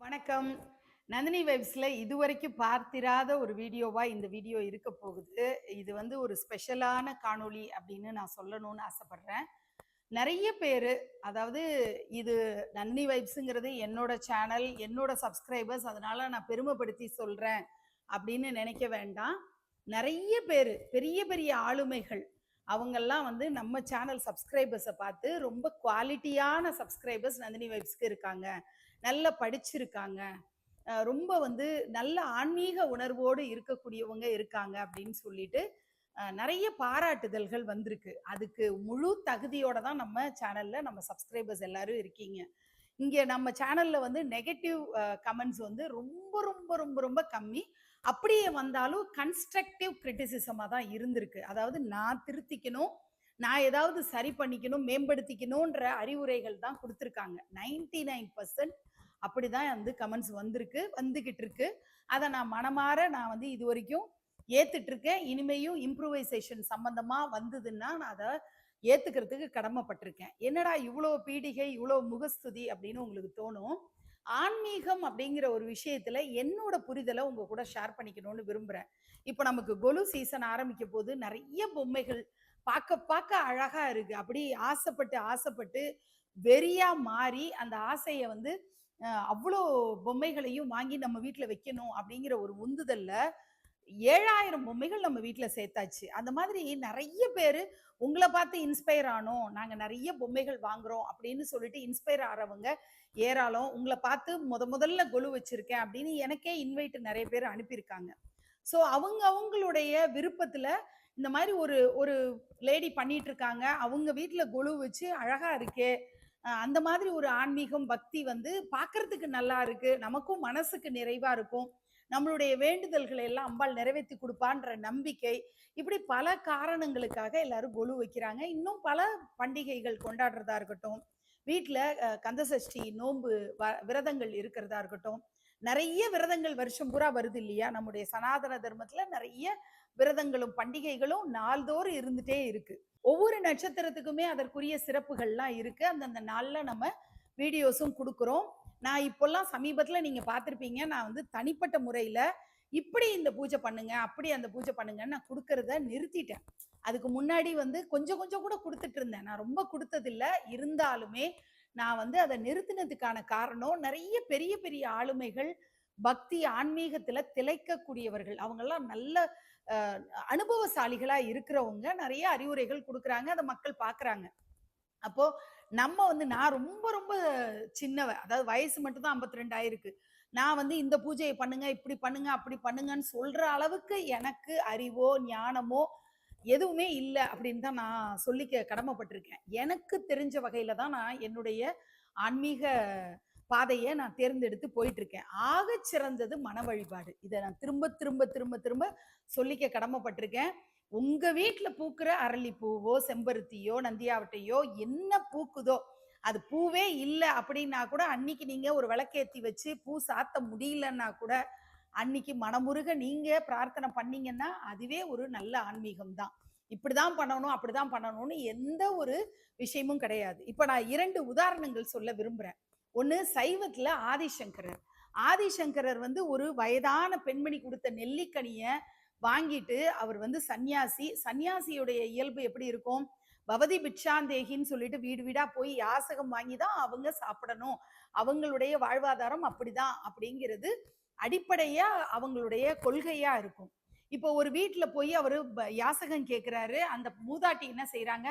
வணக்கம். நந்தினி வைப்ஸில் இதுவரைக்கும் பார்த்திராத ஒரு வீடியோவாக இந்த வீடியோ இருக்க போகுது. இது வந்து ஒரு ஸ்பெஷலான காணொளி அப்படின்னு நான் சொல்லணும்னு ஆசைப்பட்றேன். நிறைய பேர் அதாவது இது நந்தினி வைப்ஸுங்கிறது என்னோட சேனல் என்னோட சப்ஸ்கிரைபர்ஸ் அதனால் நான் பெருமைப்படுத்தி சொல்கிறேன் அப்படின்னு நினைக்க வேண்டாம். நிறைய பேர் பெரிய பெரிய ஆளுமைகள் அவங்கெல்லாம் வந்து நம்ம சேனல் சப்ஸ்கிரைபர்ஸை பார்த்து ரொம்ப குவாலிட்டியான சப்ஸ்கிரைபர்ஸ் நந்தினி வைப்ஸ்க்கு இருக்காங்க. நல்லா படிச்சிருக்காங்க. ரொம்ப வந்து நல்ல ஆன்மீக உணர்வோடு இருக்கக்கூடியவங்க இருக்காங்க அப்படின்னு சொல்லிட்டு நிறைய பாராட்டுதல்கள் வந்திருக்கு. அதுக்கு முழு தகுதியோட தான் நம்ம சேனல்ல நம்ம சப்ஸ்கிரைபர்ஸ் எல்லாரும் இருக்கீங்க. இங்கே நம்ம சேனல்ல வந்து நெகட்டிவ் கமெண்ட்ஸ் வந்து ரொம்ப ரொம்ப ரொம்ப ரொம்ப கம்மி. அப்படியே வந்தாலும் கன்ஸ்ட்ரக்டிவ் கிரிட்டிசிசமாக தான் இருந்திருக்கு. அதாவது நான் திருத்திக்கணும் நான் ஏதாவது சரி பண்ணிக்கணும் மேம்படுத்திக்கணுன்ற அறிவுரைகள் தான் கொடுத்துருக்காங்க. நைன்டி நைன் பர்சன்ட் அப்படிதான் வந்து கமெண்ட்ஸ் வந்திருக்கு வந்துகிட்டு இருக்கு. அதை நான் மனமாற நான் வந்து இது வரைக்கும் ஏத்துட்டு இருக்கேன் இனிமேயும் இம்ப்ரூவைசேஷன் சம்பந்தமா வந்ததுன்னா நான் அதை ஏத்துக்கிறதுக்கு கடமைப்பட்டிருக்கேன். என்னடா இவ்வளோ பீடிகை இவ்வளோ முகஸ்துதி அப்படின்னு உங்களுக்கு தோணும்? ஆன்மீகம் அப்படிங்கிற ஒரு விஷயத்துல என்னோட புரிதலை உங்க கூட ஷேர் பண்ணிக்கணும்னு விரும்புறேன். இப்போ நமக்கு கொலு சீசன் ஆரம்பிக்க போது நிறைய பொம்மைகள் பார்க்க பார்க்க அழகா இருக்கு. அப்படி ஆசைப்பட்டு ஆசைப்பட்டு வெறியா மாறி அந்த ஆசையை வந்து அவ்வளோ பொம்மைகளையும் வாங்கி நம்ம வீட்டில் வைக்கணும் அப்படிங்கிற ஒரு உந்துதல்ல ஏழாயிரம் பொம்மைகள் நம்ம வீட்டில் சேர்த்தாச்சு. அந்த மாதிரி நிறைய பேர் உங்களை பார்த்து இன்ஸ்பயர் ஆனோம் நாங்கள் நிறைய பொம்மைகள் வாங்குறோம் அப்படின்னு சொல்லிட்டு இன்ஸ்பயர் ஆகிறவங்க ஏராளம். உங்களை பார்த்து முத முதல்ல கொலு வச்சிருக்கேன் அப்படின்னு எனக்கே இன்வைட் நிறைய பேர் அனுப்பியிருக்காங்க. ஸோ அவங்க அவங்களுடைய விருப்பத்துல இந்த மாதிரி ஒரு ஒரு லேடி பண்ணிட்டு இருக்காங்க அவங்க வீட்டில் கொலு வச்சு அழகா இருக்கு. அந்த மாதிரி ஒரு ஆன்மீகம் பக்தி வந்து பார்க்கறதுக்கு நல்லா இருக்கு. நமக்கும் மனசுக்கு நிறைவா இருக்கும். நம்மளுடைய வேண்டுதல்களை எல்லாம் அம்பாள் நிறைவேற்றி கொடுப்பான்ற நம்பிக்கை. இப்படி பல காரணங்களுக்காக எல்லாரும் கொலு வைக்கிறாங்க. இன்னும் பல பண்டிகைகள் கொண்டாடுறதா இருக்கட்டும். வீட்டில் கந்தசஷ்டி நோன்பு வ- விரதங்கள் இருக்கிறதா இருக்கட்டும். நிறைய விரதங்கள் வருஷம் பூரா வருது இல்லையா? நம்முடைய சனாதன தர்மத்துல நிறைய விரதங்களும் பண்டிகைகளும் நாள்தோறும் இருந்துட்டே இருக்கு. ஒவ்வொரு நட்சத்திரத்துக்குமே அதற்குரிய சிறப்புகள்லாம் இருக்கு. அந்தந்த நாள்ல நம்ம வீடியோஸும் கொடுக்குறோம். நான் இப்போல்லாம் சமீபத்துல நீங்க பார்த்துருப்பீங்க நான் வந்து தனிப்பட்ட முறையில இப்படி இந்த பூஜை பண்ணுங்க அப்படி அந்த பூஜை பண்ணுங்கன்னு நான் கொடுக்கறத நிறுத்திட்டேன். அதுக்கு முன்னாடி வந்து கொஞ்சம் கொஞ்சம் கூட கொடுத்துட்டு இருந்தேன். நான் ரொம்ப கொடுத்ததில்ல. இருந்தாலுமே நான் வந்து அதை நிறுத்தினதுக்கான காரணம் நிறைய பெரிய பெரிய ஆளுமைகள் பக்தி ஆன்மீகத்தில் திளைக்கக்கூடியவர்கள். அவங்கெல்லாம் நல்ல அனுபவசாலிகளாக இருக்கிறவங்க. நிறைய அறிவுரைகள் கொடுக்குறாங்க. அதை மக்கள் பார்க்குறாங்க. அப்போ நம்ம வந்து நான் ரொம்ப ரொம்ப சின்னவ அதாவது வயசு மட்டும்தான் ஐம்பத்தி ரெண்டு ஆயிருக்கு. நான் வந்து இந்த பூஜையை பண்ணுங்க இப்படி பண்ணுங்க அப்படி பண்ணுங்கன்னு சொல்ற அளவுக்கு எனக்கு அறிவோ ஞானமோ எதுவுமே இல்லை அப்படின்னு தான் நான் சொல்லிக்க கடமைப்பட்டிருக்கேன். எனக்கு தெரிஞ்ச வகையில தான் நான் என்னுடைய ஆன்மீக பாதையை நான் தேர்ந்தெடுத்து போயிட்டு இருக்கேன் ஆகச் சிறந்தது மன வழிபாடு. இதை நான் திரும்ப திரும்ப திரும்ப திரும்ப சொல்லிக்க கடமைப்பட்டிருக்கேன். உங்க வீட்டில் பூக்கிற அரளிப்பூவோ செம்பருத்தியோ நந்தியாவட்டையோ என்ன பூக்குதோ அது பூவே இல்லை அப்படின்னா கூட அன்னைக்கு நீங்க ஒரு விளக்கேத்தி வச்சு பூ சாத்த முடியலன்னா கூட அன்னைக்கு மனமுருக நீங்க பிரார்த்தனை பண்ணீங்கன்னா அதுவே ஒரு நல்ல ஆன்மீகம் தான் இப்படிதான் பண்ணணும் அப்படிதான் பண்ணணும்னு எந்த ஒரு விஷயமும் கிடையாது. இப்ப நான் இரண்டு உதாரணங்கள் சொல்ல விரும்புறேன். ஒண்ணு சைவத்துல ஆதிசங்கரர். ஆதிசங்கரர் வந்து ஒரு வயதான பெண்மணி கொடுத்த நெல்லிக்கனிய வாங்கிட்டு அவர் வந்து சன்னியாசி. சன்னியாசியுடைய இயல்பு எப்படி இருக்கும்? பவதி பிட்சாந்தேகின்னு சொல்லிட்டு வீடு வீடா போய் யாசகம் வாங்கி தான் அவங்க சாப்பிடணும். அவங்களுடைய வாழ்வாதாரம் அப்படிதான் அப்படிங்கிறது அடிப்படையா அவங்களுடைய கொள்கையா இருக்கும். இப்போ ஒரு வீட்டில் போய் அவரு ப- யாசகம் கேட்குறாரு அந்த மூதாட்டி என்ன செய்கிறாங்க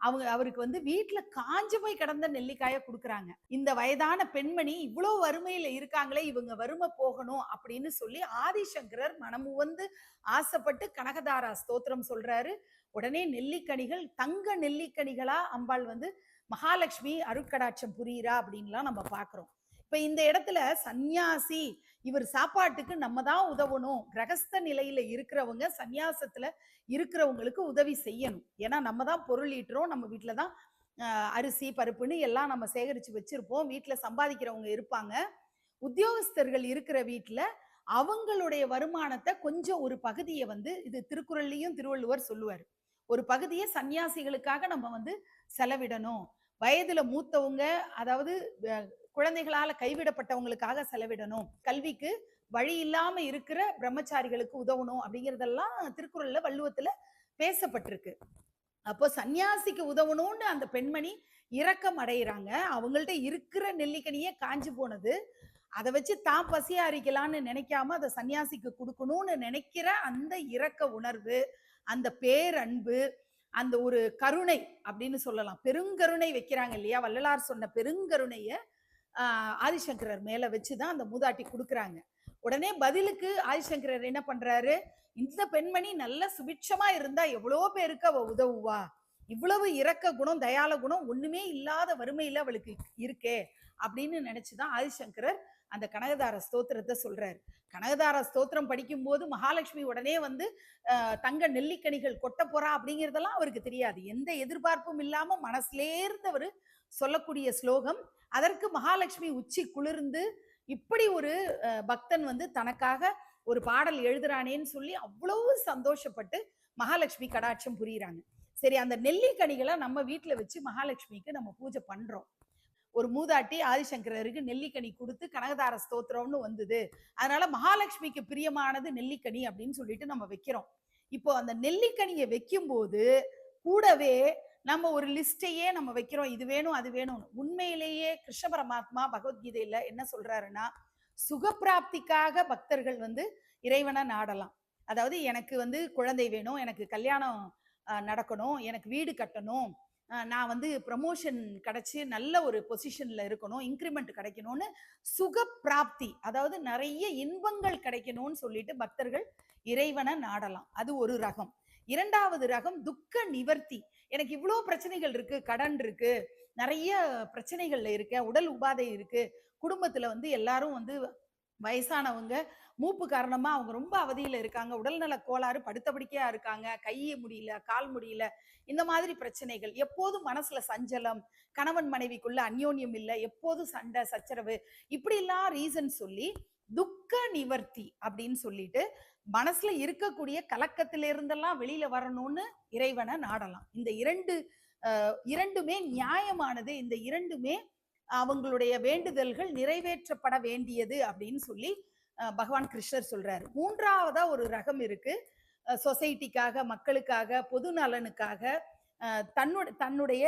அவங்க அவருக்கு வந்து வீட்டில் காஞ்சு போய் கிடந்த நெல்லிக்காய கொடுக்குறாங்க. இந்த வயதான பெண்மணி இவ்வளோ வறுமையில இருக்காங்களே இவங்க வறுமை போகணும் அப்படின்னு சொல்லி ஆதிசங்கரர் மனமுவந்து ஆசைப்பட்டு கனகதாரா ஸ்தோத்திரம் சொல்றாரு. உடனே நெல்லிக்கனிகள் தங்க நெல்லிக்கனிகளாக அம்பாள் வந்து மகாலட்சுமி அருட்கடாட்சம் புரியுறா? அப்படின்லாம் நம்ம பார்க்குறோம் இப்ப இந்த இடத்துல சந்நியாசி இவர் சாப்பாட்டுக்கு நம்ம தான் உதவணும். கிரகஸ்த நிலையில இருக்கிறவங்க சந்நியாசத்துல இருக்கிறவங்களுக்கு உதவி செய்யணும். ஏன்னா நம்ம தான் பொருள் ஈட்டுறோம். நம்ம வீட்டில தான் அரிசி பருப்புன்னு எல்லாம் நம்ம சேகரிச்சு வச்சிருப்போம். வீட்டில் சம்பாதிக்கிறவங்க இருப்பாங்க. உத்தியோகஸ்தர்கள் இருக்கிற வீட்டில் அவங்களுடைய வருமானத்தை கொஞ்சம் ஒரு பகுதியை வந்து இது திருக்குறள்லையும் திருவள்ளுவர் சொல்லுவார். ஒரு பகுதியை சன்னியாசிகளுக்காக நம்ம வந்து செலவிடணும். வயதுல மூத்தவங்க அதாவது குழந்தைகளால கைவிடப்பட்டவங்களுக்காக செலவிடணும். கல்விக்கு வழி இல்லாம இருக்கிற பிரம்மச்சாரிகளுக்கு உதவணும் அப்படிங்கிறதெல்லாம் திருக்குறள்ல வள்ளுவத்துல பேசப்பட்டிருக்கு. அப்போ சன்னியாசிக்கு உதவணும்னு அந்த பெண்மணி இரக்கம் அடையிறாங்க. அவங்கள்ட்ட இருக்கிற நெல்லிக்கனியே காஞ்சு போனது. அதை வச்சு தான் பசியாரிக்கலான்னு நினைக்காம அதை சன்னியாசிக்கு கொடுக்கணும்னு நினைக்கிற அந்த இரக்க உணர்வு அந்த பேரன்பு அந்த ஒரு கருணை அப்படின்னு சொல்லலாம். பெருங்கருணை வைக்கிறாங்க இல்லையா? வள்ளலார் சொன்ன பெருங்கருணைய ஆதிசங்கரர் மேலே வச்சு தான் அந்த மூதாட்டி கொடுக்குறாங்க. உடனே பதிலுக்கு ஆதிசங்கரர் என்ன பண்ணுறாரு இந்த பெண்மணி நல்ல சுபிட்சமாக இருந்தால் எவ்வளோ பேருக்கு அவள் உதவுவா? இவ்வளவு இரக்க குணம் தயால குணம் ஒன்றுமே இல்லாத வறுமையில் அவளுக்கு இருக்கே அப்படின்னு நினச்சி தான் ஆதிசங்கரர் அந்த கனகதார ஸ்தோத்திரத்தை சொல்றாரு. கனகதார ஸ்தோத்திரம் படிக்கும்போது மகாலட்சுமி உடனே வந்து தங்க நெல்லிக்கனிகள் கொட்ட போறா அப்படிங்கிறதெல்லாம் அவருக்கு தெரியாது. எந்த எதிர்பார்ப்பும் இல்லாம மனசுலேர்ந்து சொல்லக்கூடிய ஸ்லோகம். அதற்கு மகாலட்சுமி உச்சி குளிர்ந்து இப்படி ஒரு பக்தன் வந்து தனக்காக ஒரு பாடல் எழுதுறானேன்னு சொல்லி அவ்வளவு சந்தோஷப்பட்டு மகாலட்சுமி கடாட்சம் புரியுறாங்க. சரி அந்த நெல்லிக்கனிகளை நம்ம வீட்டில் வச்சு மகாலட்சுமிக்கு நம்ம பூஜை பண்றோம். ஒரு மூதாட்டி ஆதிசங்கரருக்கு நெல்லிக்கனி கொடுத்து கனகதார ஸ்தோத்திரம்னு வந்தது. அதனால மகாலட்சுமிக்கு பிரியமானது நெல்லிக்கனி அப்படின்னு சொல்லிட்டு நம்ம வைக்கிறோம். இப்போ அந்த நெல்லிக்கனியை வைக்கும்போது கூடவே நம்ம ஒரு லிஸ்டையே நம்ம வைக்கிறோம். இது வேணும் அது வேணும்னு. உண்மையிலேயே கிருஷ்ண பரமாத்மா பகவத்கீதையில என்ன சொல்றாருன்னா சுகப்பிராப்திக்காக பக்தர்கள் வந்து இறைவனை நாடலாம். அதாவது எனக்கு வந்து குழந்தை வேணும் எனக்கு கல்யாணம் நடக்கணும் எனக்கு வீடு கட்டணும் நான் வந்து ப்ரமோஷன் கிடச்சி நல்ல ஒரு பொசிஷனில் இருக்கணும் இன்க்ரிமெண்ட் கிடைக்கணும்னு சுகப்பிராப்தி அதாவது நிறைய இன்பங்கள் கிடைக்கணும்னு சொல்லிட்டு பக்தர்கள் இறைவனை நாடலாம். அது ஒரு ரகம். இரண்டாவது ரகம் துக்க நிவர்த்தி. எனக்கு இவ்வளோ பிரச்சனைகள் இருக்கு கடன் இருக்கு நிறைய பிரச்சனைகள்ல இருக்கேன் உடல் உபாதை இருக்கு. குடும்பத்துல வந்து எல்லாரும் வந்து வயசானவங்க மூப்பு காரணமா அவங்க ரொம்ப அவதியில இருக்காங்க. உடல்நல கோளாறு படுத்தபடிக்கையா இருக்காங்க. கையை முடியல கால் முடியல. இந்த மாதிரி பிரச்சனைகள். எப்போதும் மனசுல சஞ்சலம் கணவன் மனைவிக்குள்ள அந்யோன்யம் இல்லை எப்போதும் சண்டை சச்சரவு. இப்படி எல்லாம் ரீசன் சொல்லி துக்க நிவர்த்தி அப்படின்னு சொல்லிட்டு மனசுல இருக்கக்கூடிய கலக்கத்தில இருந்தெல்லாம் வெளியில வரணும்னு இறைவனை நாடலாம். இந்த இரண்டு இரண்டுமே நியாயமானது. இந்த இரண்டுமே அவங்களுடைய வேண்டுதல்கள் நிறைவேற்றப்பட வேண்டியது அப்படின்னு சொல்லி பகவான் கிருஷ்ணர் சொல்றார். மூன்றாவதா ஒரு ரகம் இருக்கு. சொசைட்டிக்காக மக்களுக்காக பொது நலனுக்காக தன்னுடைய தன்னுடைய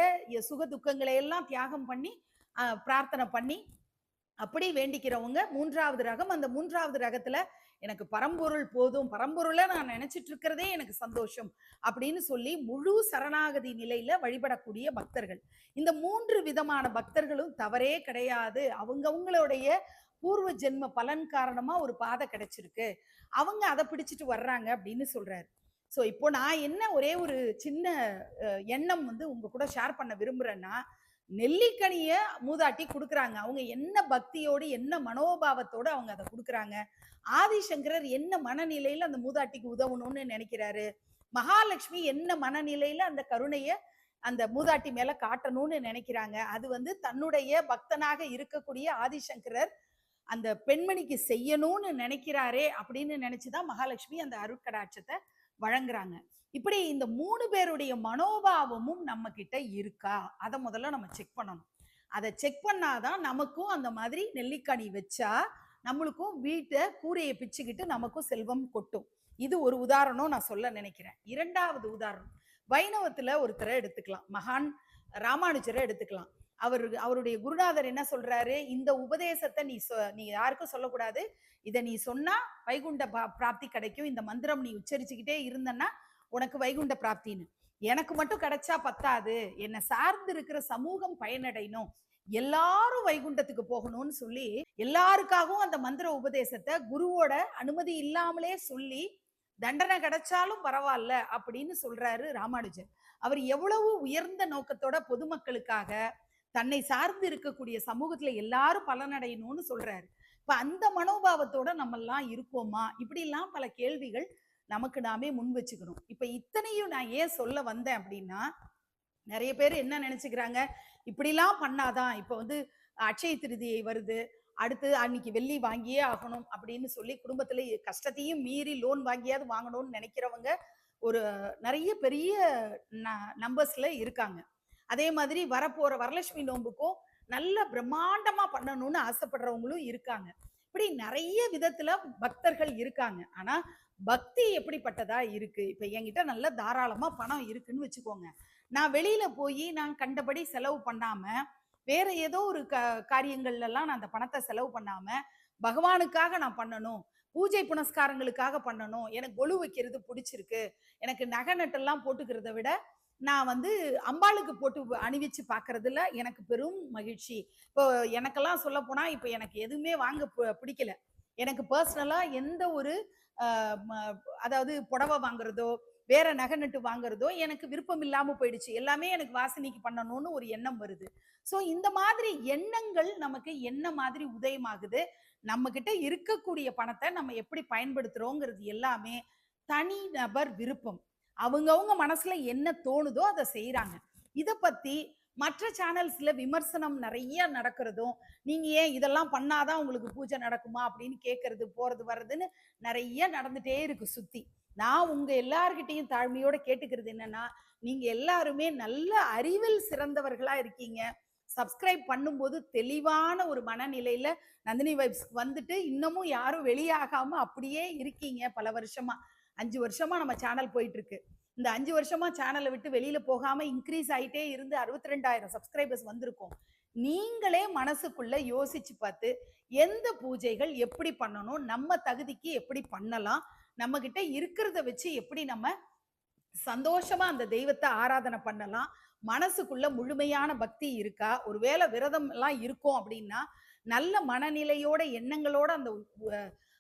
சுக துக்கங்களை எல்லாம் தியாகம் பண்ணி பிரார்த்தனை பண்ணி அப்படி வேண்டிக்கிறவங்க மூன்றாவது ரகம். அந்த மூன்றாவது ரகத்துல எனக்கு பரம்பொருள் போதும். பரம்பொருளை நான் நினைச்சிட்டு இருக்கிறதே எனக்கு சந்தோஷம் அப்படின்னு சொல்லி முழு சரணாகதி நிலையில வழிபடக்கூடிய பக்தர்கள். இந்த மூன்று விதமான பக்தர்களும் தவறே கிடையாது. அவங்கவுங்களுடைய பூர்வ ஜென்ம பலன் காரணமா ஒரு பாதை கிடைச்சிருக்கு. அவங்க அதை பிடிச்சிட்டு வர்றாங்க அப்படின்னு சொல்றாரு. ஸோ இப்போ நான் என்ன ஒரே ஒரு சின்ன எண்ணம் வந்து உங்க கூட ஷேர் பண்ண விரும்புறேன்னா நெல்லிக்கனிய மூதாட்டி கொடுக்குறாங்க. அவங்க என்ன பக்தியோடு என்ன மனோபாவத்தோடு அவங்க அதை கொடுக்குறாங்க. ஆதிசங்கரர் என்ன மனநிலையில அந்த மூதாட்டிக்கு உதவணும்னு நினைக்கிறாரு? மகாலட்சுமி என்ன மனநிலையில அந்த கருணைய அந்த மூதாட்டி மேல காட்டணும்னு நினைக்கிறாங்க? அது வந்து தன்னுடைய பக்தனாக இருக்கக்கூடிய ஆதிசங்கரர் அந்த பெண்மணிக்கு செய்யணும்னு நினைக்கிறாரே அப்படின்னு நினைச்சுதான் மகாலட்சுமி அந்த அருட்கடாட்சத்தை வழங்குறாங்க. இப்படி இந்த மூணு பேருடைய மனோபாவமும் நம்ம கிட்ட இருக்கா? அதை முதல்ல நம்ம செக் பண்ணணும். அதை செக் பண்ணாதான் நமக்கும் அந்த மாதிரி நெல்லிக்கனி வச்சா நம்மளுக்கும் வீட்டை கூரையை பிச்சுக்கிட்டு நமக்கும் செல்வம் கொட்டும். இது ஒரு உதாரணம் நான் சொல்ல நினைக்கிறேன். இரண்டாவது உதாரணம். வைணவத்துல ஒருத்தரை எடுத்துக்கலாம். மகான் ராமானுஜரை எடுத்துக்கலாம். அவர் அவருடைய குருநாதர் என்ன சொல்றாரு? இந்த உபதேசத்தை நீ சொ- நீ யாருக்கும் சொல்லக்கூடாது. இதை நீ சொன்னா வைகுண்ட பிராப்தி கிடைக்கும். இந்த மந்திரம் நீ உச்சரிச்சுக்கிட்டே இருந்தன்னா உனக்கு வைகுண்ட பிராப்தின்னு. எனக்கு மட்டும் கிடைச்சா பத்தாது. என்னை சார்ந்து இருக்கிற சமூகம் பயனடையணும். எல்லாரும் வைகுண்டத்துக்கு போகணும்னு சொல்லி எல்லாருக்காகவும் அந்த மந்திர உபதேசத்தை குருவோட அனுமதி இல்லாமலே சொல்லி தண்டனை கிடைச்சாலும் பரவாயில்ல அப்படின்னு சொல்றாரு ராமானுஜர். அவர் எவ்வளவு உயர்ந்த நோக்கத்தோட பொதுமக்களுக்காக தன்னை சார்ந்து இருக்கக்கூடிய சமூகத்துல எல்லாரும் பலனடையணும்னு சொல்றாரு. இப்ப அந்த மனோபாவத்தோட நம்ம எல்லாம் இருக்கோமா இப்படிலாம் பல கேள்விகள் நமக்கு நாமே முன் வச்சுக்கணும். இப்ப இத்தனையும் நான் ஏன் சொல்ல வந்தேன் அப்படின்னா நிறைய பேர் என்ன நினைச்சுக்கிறாங்க? இப்படிலாம் பண்ணாதான் இப்ப வந்து அட்சய திருதியை வருது. அடுத்து அன்னைக்கு வெள்ளி வாங்கியே ஆகணும் அப்படின்னு சொல்லி குடும்பத்துல கஷ்டத்தையும் மீறி லோன் வாங்கியாவது வாங்கணும்னு நினைக்கிறவங்க ஒரு நிறைய பெரிய நம்பர்ஸ்ல இருக்காங்க. அதே மாதிரி வரப்போற வரலட்சுமி நோன்புக்கும் நல்ல பிரம்மாண்டமா பண்ணணும்னு ஆசைப்படுறவங்களும் இருக்காங்க. இப்படி நிறைய விதத்துல பக்தர்கள் இருக்காங்க. ஆனா பக்தி எப்படிப்பட்டதா இருக்கு? இப்ப என்கிட்ட நல்ல தாராளமா பணம் இருக்குன்னு வச்சுக்கோங்க. நான் வெளியில போய் நான் கண்டபடி செலவு பண்ணாம வேற ஏதோ ஒரு க காரியங்கள்லாம் நான் அந்த பணத்தை செலவு பண்ணாம பகவானுக்காக நான் பண்ணணும் பூஜை புனஸ்காரங்களுக்காக பண்ணணும் எனக்கு கொலு வைக்கிறது பிடிச்சிருக்கு எனக்கு நகை நட்டெல்லாம் போட்டுக்கிறத விட நான் வந்து அம்பாளுக்கு போட்டு அணிவிச்சு பார்க்கறதுல எனக்கு பெரும் மகிழ்ச்சி. இப்போ எனக்கெல்லாம் சொல்ல போனால் இப்போ எனக்கு எதுவுமே வாங்க பிடிக்கல. எனக்கு பர்சனலாக எந்த ஒரு அதாவது புடவை வாங்குறதோ வேற நகை நட்டு வாங்குறதோ எனக்கு விருப்பம் இல்லாமல் போயிடுச்சு. எல்லாமே எனக்கு வாசனைக்கு பண்ணணும்னு ஒரு எண்ணம் வருது. ஸோ இந்த மாதிரி எண்ணங்கள் நமக்கு என்ன மாதிரி உதயமாகுது? நம்ம கிட்ட இருக்கக்கூடிய பணத்தை நம்ம எப்படி பயன்படுத்துறோங்கிறது எல்லாமே தனி நபர் விருப்பம். அவங்கவுங்க மனசுல என்ன தோணுதோ அதை செய்யறாங்க இத பத்தி மற்ற சேனல்ஸ்ல விமர்சனம் நிறைய நடக்கிறதும் நீங்க ஏன் இதெல்லாம் பண்ணாதான் உங்களுக்கு பூஜை நடக்குமா அப்படின்னு கேட்கறது போறது வர்றதுன்னு நிறைய நடந்துட்டே இருக்கு சுத்தி. நான் உங்க எல்லார்கிட்டையும் தாழ்மையோட கேட்டுக்கிறது என்னன்னா நீங்க எல்லாருமே நல்ல அறிவில் சிறந்தவர்களா இருக்கீங்க. சப்ஸ்கிரைப் பண்ணும்போது தெளிவான ஒரு மனநிலையில நந்தினி வைப்ஸ் வந்துட்டு இன்னமும் யாரும் வெளியாகாம அப்படியே இருக்கீங்க பல வருஷமா. அஞ்சு வருஷமா நம்ம சேனல் போயிட்டு இருக்கு இந்த அஞ்சு வருஷமா சேனலை விட்டு வெளியில போகாம இன்க்ரீஸ் ஆயிட்டே இருந்து அறுபத்தி ரெண்டாயிரம் சப்ஸ்கிரைபர்ஸ் வந்திருக்கோம். நீங்களே மனசுக்குள்ள யோசிச்சு பார்த்து எந்த பூஜைகள் எப்படி பண்ணணும் நம்ம தகுதிக்கு எப்படி பண்ணலாம் நம்ம கிட்ட இருக்கிறத வச்சு எப்படி நம்ம சந்தோஷமா அந்த தெய்வத்தை ஆராதனை பண்ணலாம் மனசுக்குள்ள முழுமையான பக்தி இருக்கா ஒருவேளை விரதம் எல்லாம் இருக்கும் அப்படின்னா நல்ல மனநிலையோட எண்ணங்களோட அந்த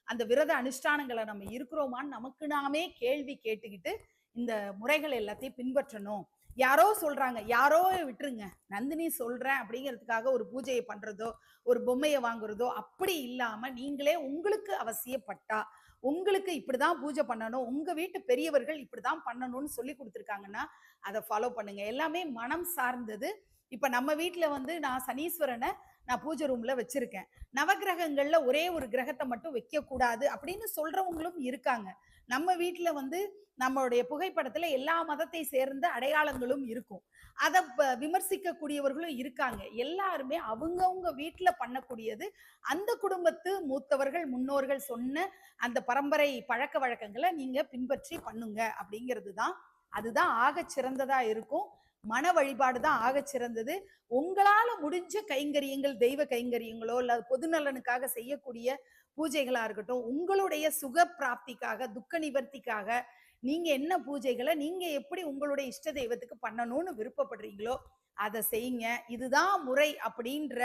அந்த விரத அனுஷ்டானங்களை நம்ம இருக்கிறோமான்னு நமக்கு நாமே கேள்வி கேட்டுக்கிட்டு இந்த முறைகள் எல்லாத்தையும் பின்பற்றணும். யாரோ சொல்றாங்க யாரோ விட்டுருங்க நந்தினி சொல்றேன் அப்படிங்கிறதுக்காக ஒரு பூஜையை பண்றதோ ஒரு பொம்மையை வாங்குறதோ அப்படி இல்லாம நீங்களே உங்களுக்கு அவசியப்பட்டா உங்களுக்கு இப்படிதான் பூஜை பண்ணணும் உங்க வீட்டு பெரியவர்கள் இப்படிதான் பண்ணணும்னு சொல்லி கொடுத்துருக்காங்கன்னா அதை ஃபாலோ பண்ணுங்க. எல்லாமே மனம் சார்ந்தது. இப்ப நம்ம வீட்டுல வந்து நான் சனீஸ்வரனை நான் பூஜை ரூம்ல வச்சிருக்கேன். நவகிரகங்கள்ல ஒரே ஒரு கிரகத்தை மட்டும் வைக்க கூடாது அப்படின்னு சொல்றவங்களும் இருக்காங்க. நம்ம வீட்டுல வந்து நம்மளுடைய புகைப்படத்துல எல்லா மதத்தை சேர்ந்த அடையாளங்களும் இருக்கும். அதை விமர்சிக்க கூடியவர்களும் இருக்காங்க. எல்லாருமே அவங்கவுங்க வீட்டுல பண்ணக்கூடியது அந்த குடும்பத்து மூத்தவர்கள் முன்னோர்கள் சொன்ன அந்த பரம்பரை பழக்க வழக்கங்களை நீங்க பின்பற்றி பண்ணுங்க அப்படிங்கிறது தான் அதுதான் ஆக சிறந்ததா இருக்கும். மன வழிபாடு தான் ஆகச் சிறந்தது. உங்களால முடிஞ்ச கைங்கரியங்கள் தெய்வ கைங்கரியங்களோ இல்ல பொதுநலனுக்காக செய்யக்கூடிய பூஜைகளா இருக்கட்டும் உங்களுடைய சுக பிராப்திக்காக துக்க நிவர்த்திக்காக நீங்க என்ன பூஜைகளை நீங்க எப்படி உங்களுடைய இஷ்ட தெய்வத்துக்கு பண்ணணும்னு விருப்பப்படுறீங்களோ அதை செய்யுங்க. இதுதான் முறை அப்படின்ற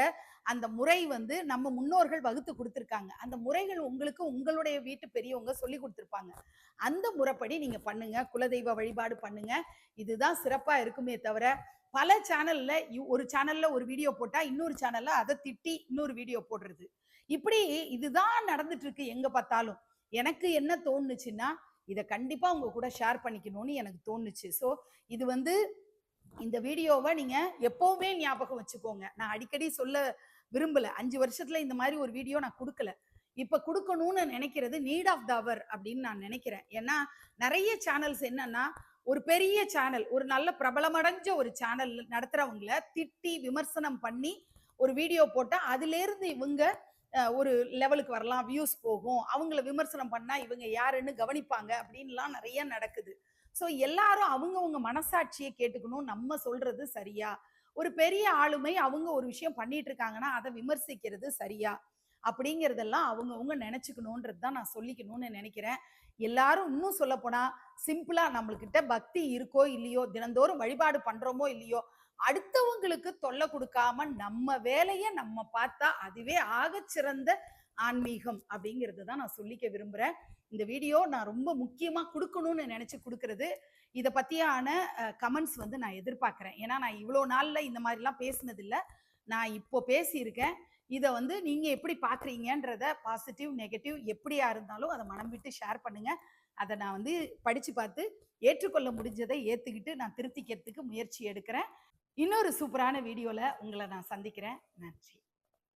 அந்த முறை வந்து நம்ம முன்னோர்கள் வகுத்து கொடுத்துருக்காங்க. அந்த முறைகள் உங்களுக்கு உங்களுடைய வீட்டு பெரியவங்க சொல்லி கொடுத்துருப்பாங்க. அந்த முறைப்படி நீங்க பண்ணுங்க. குலதெய்வ வழிபாடு பண்ணுங்க. இதுதான் சிறப்பா இருக்குமே தவிர பல சேனல்ல ஒரு சேனல்ல ஒரு வீடியோ போட்டா இன்னொரு சேனல்ல அதை திட்டி இன்னொரு வீடியோ போடுறது. இப்படி இதுதான் நடந்துட்டு இருக்கு எங்க பார்த்தாலும். எனக்கு என்ன தோணுச்சுன்னா இதை கண்டிப்பா உங்க கூட ஷேர் பண்ணிக்கணும்னு எனக்கு தோணுச்சு. ஸோ இது வந்து இந்த வீடியோவை நீங்க எப்பவுமே ஞாபகம் வச்சுக்கோங்க. நான் அடிக்கடி சொல்ல விரும்பல. அஞ்சு வருஷத்துல இந்த மாதிரி ஒரு வீடியோ நான் கொடுக்கல. இப்ப கொடுக்கணும்னு நினைக்கிறது நீட் ஆஃப் த அவர் அப்படின்னு நான் நினைக்கிறேன். ஏன்னா நிறைய சேனல்ஸ் என்னன்னா ஒரு பெரிய சேனல் ஒரு நல்ல பிரபலமடைஞ்ச ஒரு சேனல் நடத்துறவங்கள திட்டி விமர்சனம் பண்ணி ஒரு வீடியோ போட்டா அதுலேருந்து இவங்க ஒரு லெவலுக்கு வரலாம் வியூஸ் போகும். அவங்கள விமர்சனம் பண்ணா இவங்க யாருன்னு கவனிப்பாங்க அப்படின்லாம் நிறைய நடக்குது. ஸோ எல்லாரும் அவங்கவுங்க மனசாட்சியை கேட்டுக்கணும். நம்ம சொல்றது சரியா? ஒரு பெரிய ஆளுமை அவங்க ஒரு விஷயம் பண்ணிட்டு இருக்காங்கன்னா அதை விமர்சிக்கிறது சரியா? அப்படிங்கிறதெல்லாம் அவங்கவுங்க நினைச்சுக்கணுன்றது தான் நான் சொல்லிக்கணும்னு நினைக்கிறேன். எல்லாரும் இன்னும் சொல்ல போனா சிம்பிளா நம்மள்கிட்ட பக்தி இருக்கோ இல்லையோ தினந்தோறும் வழிபாடு பண்றோமோ இல்லையோ அடுத்தவங்களுக்கு தொல்லை கொடுக்காம நம்ம வேலையை நம்ம பார்த்தா அதுவே ஆகச்சிறந்த ஆன்மீகம் அப்படிங்கிறது தான் நான் சொல்லிக்க விரும்புகிறேன் இந்த வீடியோ நான் ரொம்ப முக்கியமாக கொடுக்கணும்னு நினச்சி கொடுக்கறது. இதை பற்றியான கமெண்ட்ஸ் வந்து நான் எதிர்பார்க்குறேன். ஏன்னா நான் இவ்வளோ நாளில் இந்த மாதிரிலாம் பேசினதில்லை. நான் இப்போ பேசியிருக்கேன். இதை வந்து நீங்கள் எப்படி பார்க்குறீங்கன்றத பாசிட்டிவ் நெகட்டிவ் எப்படியா இருந்தாலும் அதை மனம் விட்டு ஷேர் பண்ணுங்கள் அதை நான் வந்து படித்து பார்த்து ஏற்றுக்கொள்ள முடிஞ்சதை ஏற்றுக்கிட்டு நான் திருத்திக்கிறதுக்கு முயற்சி எடுக்கிறேன். இன்னொரு சூப்பரான வீடியோவில் உங்களை நான் சந்திக்கிறேன். நன்றி.